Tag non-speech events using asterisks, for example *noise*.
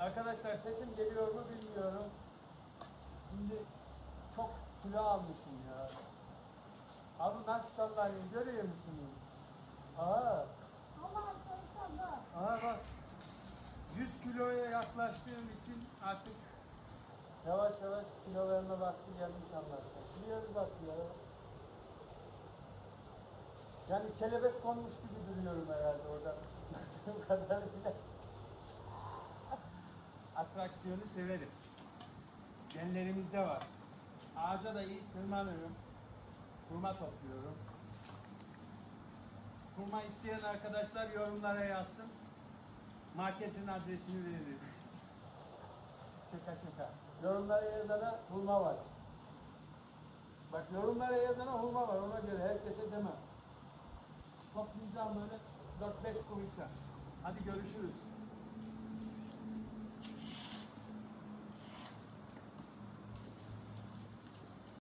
Arkadaşlar sesim geliyor mu bilmiyorum. Şimdi çok kilo almışım ya. Abi nasıl sallanıyor görüyor musunuz? Aa, aa bak. 100 kiloya yaklaştığım için artık yavaş yavaş kilo verme vakti gelmiş anlaşılan. Biliyoruz bak ya. Yani kelebek konmuş gibi duruyorum herhalde orada. *laughs* Bu kadarıyla. Atraksiyonu severim. Genlerimizde var. Ağaca da iyi tırmanıyorum. Kurma topluyorum. Kurma isteyen arkadaşlar yorumlara yazsın. Marketin adresini veririm. Şaka şaka. Yorumlara yazana hurma var. Bak yorumlara yazana hurma var ona göre herkese demem. Toplayacağım böyle 4-5 kuruşa. Hadi görüşürüz.